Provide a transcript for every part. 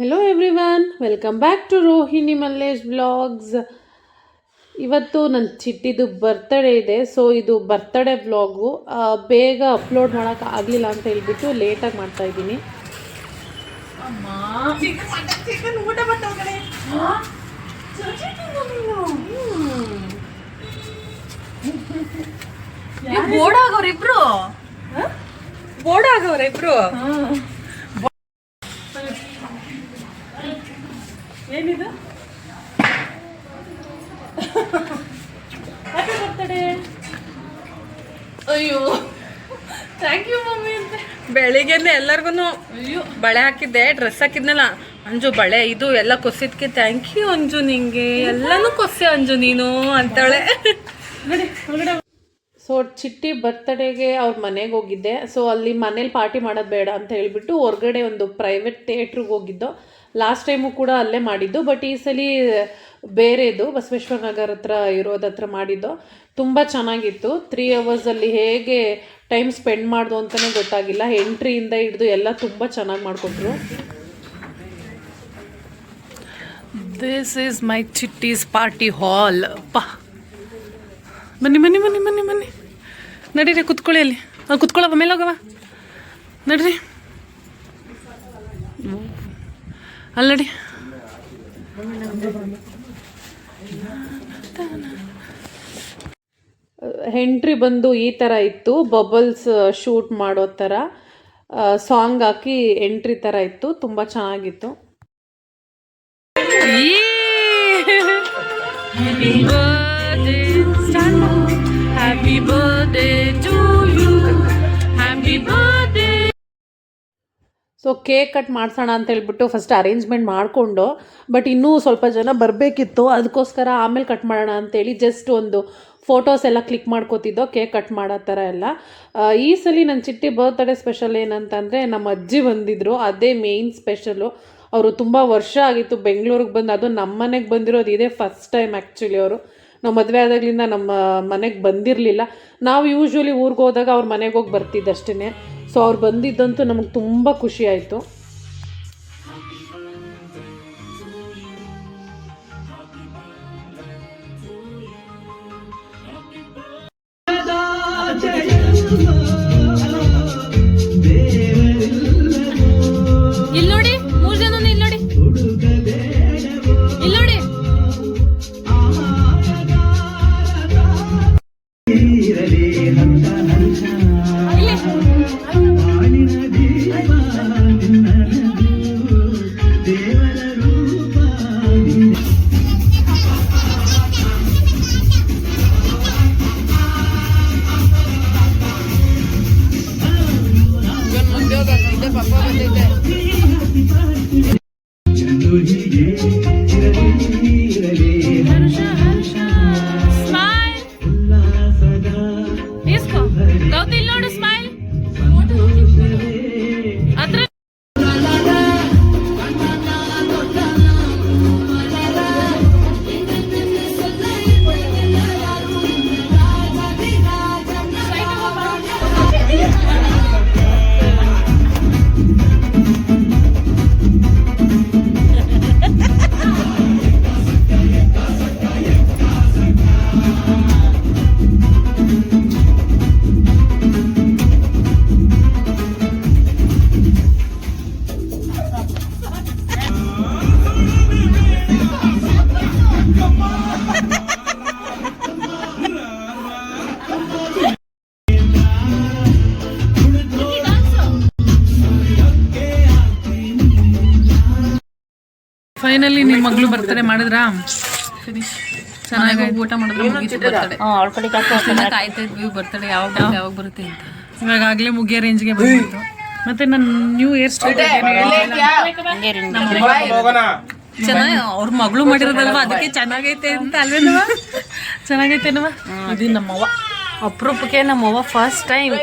Hello everyone welcome back to Rohini Mallesh vlogs ಇವತ್ತು ನನ್ನ ಚಿಟ್ಟಿದು ಬರ್ತಡೇ ಇದೆ ಸೊ ಇದು ಬರ್ತಡೇ ಬ್ಲಾಗು ಬೇಗ ಅಪ್ಲೋಡ್ ಮಾಡೋಕೆ ಆಗಲಿಲ್ಲ ಅಂತ ಹೇಳ್ಬಿಟ್ಟು ಲೇಟಾಗಿ ಮಾಡ್ತಾ ಇದ್ದೀನಿ. ಬೋರ್ಡ್ ಆಗೋರಿಬ್ರು ಬೋರ್ಡ್ ಆಗೋರ್ ಏನಿದು? Happy birthday? ಅಯ್ಯೋ. ಥ್ಯಾಂಕ್ ಯು ಮಮ್ಮಿ ಅಂತ. ಬೆಳಿಗ್ಗೆನೆ ಎಲ್ಲರಿಗೂ ಬಳೆ ಹಾಕಿದ್ದೆ ಡ್ರೆಸ್ ಹಾಕಿದ್ನಲ್ಲ. ಅಂಜು ಬಳೆ ಇದು ಎಲ್ಲ ಕೊಸಿದ್ಕೆ ಥ್ಯಾಂಕ್ ಯು ಅಂಜು ನಿಂಗೆ. ಎಲ್ಲನೂ ಕೊಸೆ ಅಂಜು ನೀನು ಅಂತಾಳೆ. ಸೊ ಚಿಟ್ಟಿ ಬರ್ತಡೇಗೆ ಅವ್ರ ಮನೆಗೆ ಹೋಗಿದ್ದೆ. ಸೊ ಅಲ್ಲಿ ಮನೇಲಿ ಪಾರ್ಟಿ ಮಾಡೋದು ಬೇಡ ಅಂತ ಹೇಳಿಬಿಟ್ಟು ಹೊರಗಡೆ ಒಂದು ಪ್ರೈವೇಟ್ ಥಿಯೇಟ್ರಿಗೆ ಹೋಗಿದ್ದು. ಲಾಸ್ಟ್ ಟೈಮು ಕೂಡ ಅಲ್ಲೇ ಮಾಡಿದ್ದು, ಬಟ್ ಈ ಸಲ ಬೇರೆದು ಬಸವೇಶ್ವರ ನಗರ ಹತ್ರ ಇರೋದ ಹತ್ರ ಮಾಡಿದ್ದು. ತುಂಬ ಚೆನ್ನಾಗಿತ್ತು. ತ್ರೀ ಅವರ್ಸಲ್ಲಿ ಹೇಗೆ ಟೈಮ್ ಸ್ಪೆಂಡ್ ಮಾಡ್ದು ಅಂತಲೇ ಗೊತ್ತಾಗಿಲ್ಲ. ಎಂಟ್ರಿಯಿಂದ ಹಿಡಿದು ಎಲ್ಲ ತುಂಬ ಚೆನ್ನಾಗಿ ಮಾಡಿಕೊಟ್ರು ದಿಸ್ ಈಸ್ ಮೈ ಚಿಟ್ಟೀಸ್ ಪಾರ್ಟಿ ಹಾಲ್ ಬನ್ನಿ ಬನ್ನಿ ಬನ್ನಿ ಬನ್ನಿ ಬನ್ನಿ. ನಡೀರಿ, ಕುತ್ಕೊಳ್ಳಿ ಅಲ್ಲಿ. ಅಲ್ಲಿ ಕುತ್ಕೊಳ್ಳವ ಮೇಲೆ ಹೋಗವ ನಡ್ರಿ. ಅಲ್ಲಿ ಹೆಂಟ್ರಿ ಎಂಟ್ರಿ ಬಂದು ಈ ಥರ ಇತ್ತು ಬಬಲ್ಸ್ ಶೂಟ್ ಮಾಡೋ ಥರ ಸಾಂಗ್ ಹಾಕಿ ಎಂಟ್ರಿ ಥರ ಇತ್ತು ತುಂಬ ಚೆನ್ನಾಗಿತ್ತು. Happy birthday happy so cake cut ಮಾಡ್ಸೋಣ ಅಂತ ಹೇಳ್ಬಿಟ್ಟು ಫಸ್ಟ್ ಅರೇಂಜ್ಮೆಂಟ್ ಮಾಡಿಕೊಂಡು ಬಟ್ ಇನ್ನೂ ಸ್ವಲ್ಪ ಜನ ಬರಬೇಕಿತ್ತು. ಅದಕ್ಕೋಸ್ಕರ ಆಮೇಲೆ ಕಟ್ ಮಾಡೋಣ ಅಂತೇಳಿ ಜಸ್ಟ್ ಒಂದು ಫೋಟೋಸ್ ಎಲ್ಲ ಕ್ಲಿಕ್ ಮಾಡ್ಕೋತಿದ್ದೋ ಕೇಕ್ ಕಟ್ ಮಾಡೋ ಥರ ಎಲ್ಲ. ಈ ಸಲ ನನ್ನ ಚಿಟ್ಟಿ ಬರ್ತ್ಡೇ ಸ್ಪೆಷಲ್ ಏನಂತಂದರೆ ನಮ್ಮ ಅಜ್ಜಿ ಬಂದಿದ್ದರು ಅದೇ ಮೇಯ್ನ್ ಸ್ಪೆಷಲು ಅವರು ತುಂಬ ವರ್ಷ ಆಗಿತ್ತು. ಬೆಂಗಳೂರಿಗೆ ಬಂದು, ಅದು ನಮ್ಮ ಮನೆಗೆ ಬಂದಿರೋದು ಇದೇ ಫಸ್ಟ್ ಟೈಮ್ ಆ್ಯಕ್ಚುಲಿ ಅವರು. ನಾವು ಮದುವೆ ಆದಾಗಲಿಂದ ನಮ್ಮ ಮನೆಗೆ ಬಂದಿರಲಿಲ್ಲ. ನಾವು ಯೂಶ್ವಲಿ ಊರಿಗೆ ಹೋದಾಗ ಅವ್ರ ಮನೆಗೆ ಹೋಗಿ ಬರ್ತಿದ್ದಷ್ಟೇ ಸೊ ಅವ್ರು ಬಂದಿದ್ದಂತೂ ನಮಗೆ ತುಂಬ ಖುಷಿ ಆಯಿತು. ಸ್ಮೈಲ್ ಫೈನಲಿ ನಿಮ್ಮ ಮಗಳು ಬರ್ತಾರೆ ಮಾಡಿದ್ರಾ? ಚೆನ್ನಾಗಿ ಊಟ ಮಾಡಿದ್ರೆ ಬರ್ತಡೆ. ಯಾವಾಗ ಬರುತ್ತೆ, ಯಾವಾಗ ಬರುತ್ತೆ ಅಂತ. ಇವಾಗ ಆಗ್ಲೇ ಮುಗಿಯೋ ರೇಂಜ್ಗೆ ಬಂದಿತ್ತು ಮತ್ತೆ ನನ್ನ ನ್ಯೂ ಇಯರ್ ಚೆನ್ನಾಗಿ ಅವ್ರ ಮಗಳು ಮಾಡಿರೋದಲ್ವಾ? ಅದಕ್ಕೆ ಚೆನ್ನಾಗೈತೆ ಅಂತ ಅಲ್ವೇನವ ಚೆನ್ನಾಗೈತೆನವ ಇದು ನಮ್ಮವ್ವ. ಅಪರೂಪಕ್ಕೆ ನಮ್ಮವ್ವ ಫಸ್ಟ್ ಟೈಮ್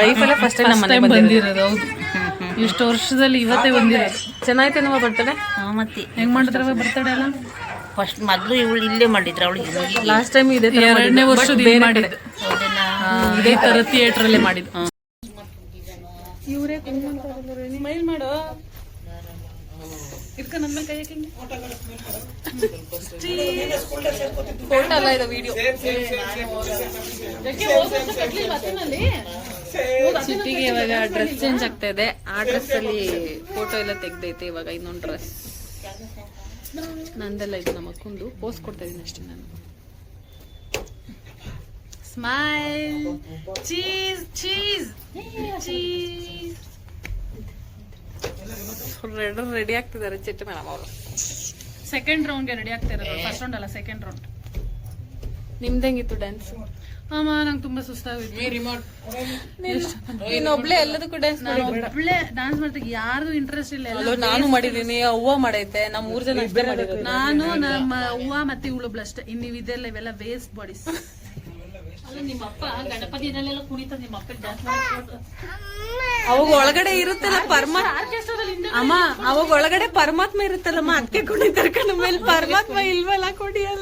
ಲೈಫಲ್ಲೇ ಫಸ್ಟ್ ಟೈಮ್ ನಮ್ಮ ಬಂದಿರೋದು ಹೌದು. ಇಷ್ಟು ವರ್ಷದಲ್ಲಿ ಇವತ್ತೇ ಬಂದಿರೋದು ಚೆನ್ನಾಗೈತೆ ನಮ್ಮ ಬರ್ತಡೆ ಮತ್ತೆ ಹೆಂಗ್ ಮಾಡಿದ್ರವ ಬರ್ತಡೆ ಅಲ್ಲ ಫಸ್ಟ್ ಮೊದಲು ಇವಳು ಇಲ್ಲೇ ಮಾಡಿದ್ರು ಅವಳು ಲಾಸ್ಟ್ ಟೈಮ್ ಇದೆ ಎರಡನೇ ವರ್ಷದ ಮಾಡಿದ್ದು ಇದೇ ತರ ಥಿಯೇಟರ್ ಅಲ್ಲೇ ಮಾಡಿದ್ದು ಇದ್ಕ ನನ್ನ ಮೇಲೆ ಕೈ ಹಾಕಿ ಫೋಟೋ ಅಲ್ಲ ಇದೆ ವಿಡಿಯೋ ಚಿಟ್ಟಿಗೆ ಇವಾಗ ಡ್ರೆಸ್ ಚೇಂಜ್ ಆಗ್ತಾ ಇದೆ. ಆ ಡ್ರೆಸ್ ಅಲ್ಲಿ ಫೋಟೋ ಎಲ್ಲ ತೆಗ್ದೈತೆ ಇವಾಗ ಇನ್ನೊಂದು ಡ್ರೆಸ್ ನಂದೆಲ್ಲ ಇದು ನಮ್ಮ ಅಕ್ಕಂದು. ಪೋಸ್ ಕೊಡ್ತಾ ಇದ್ದೀನಿ ಅಷ್ಟೇ ನಾನು. Smile cheese cheese cheese ready ಆಗ್ತಿದ್ದಾರೆ ಚಿಟ್ಟ ಮೇಡಮ್ ಅವರು. ಸೆಕೆಂಡ್ ರೌಂಡ್ಗೆ ರೆಡಿ ಆಗ್ತಾ ಇರೋದು. ಫಸ್ಟ್ ರೌಂಡ್ ಅಲ್ಲ ಸೆಕೆಂಡ್ ರೌಂಡ್ ನಿಮ್ದು ಹೆಂಗಿತ್ತು ಡ್ಯಾನ್ಸ್ ಅಮ್ಮ ನಂಗೆ ತುಂಬಾ ಸುಸ್ತಾಗುತ್ತೆ ಇನ್ನೊಬ್ಳೆ ಎಲ್ಲದಕ್ಕೂ ಡ್ಯಾನ್ಸ್ ನಾನು ಒಬ್ಳೆ ಡಾನ್ಸ್ ಮಾಡ್ತೀನಿ ಯಾರು ಇಂಟ್ರೆಸ್ಟ್ ಇಲ್ಲ ಎಲ್ಲ ನಾನು ಮಾಡಿದೀನಿ ಅವ್ವ ಮಾಡೈತೆ. ನಮ್ಮ ಮೂರ್ ಜನ ಅಷ್ಟೇ ಮಾಡಿರೋದು. ನಾನು ನಮ್ಮ ಅವ್ವ ಮತ್ತೆ ಇವಳು ಅಷ್ಟೇ. ಇನ್ನು ಇದೆಲ್ಲ ಇವೆಲ್ಲ ವೇಸ್ಟ್ ಬಾಡೀಸ್ ಅವಾಗ ಒಳಗಡೆ ಇರುತ್ತಲ್ಲ ಪರಮಾತ್ಮ ಅಮ್ಮ ಅವಾಗ ಒಳಗಡೆ ಪರಮಾತ್ಮ ಇರುತ್ತಲ್ಲಮ್ಮ. ಅದಕ್ಕೆ ಕುಣಿತಾರೆ ಕಣ ಮೇಲೆ. ಪರಮಾತ್ಮ ಇಲ್ವಲ್ಲ ಕುಡಿಯಲ್ಲ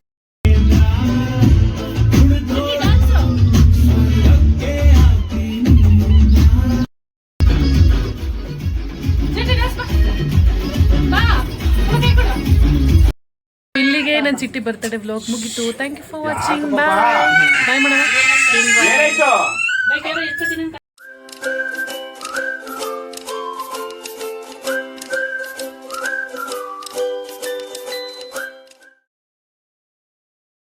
ನನ್ನ ಚಿಟ್ಟಿ ಬರ್ತಡೆ ವ್ಲಾಗ್ ಮುಗಿತು. Thank you for watching bye bye madam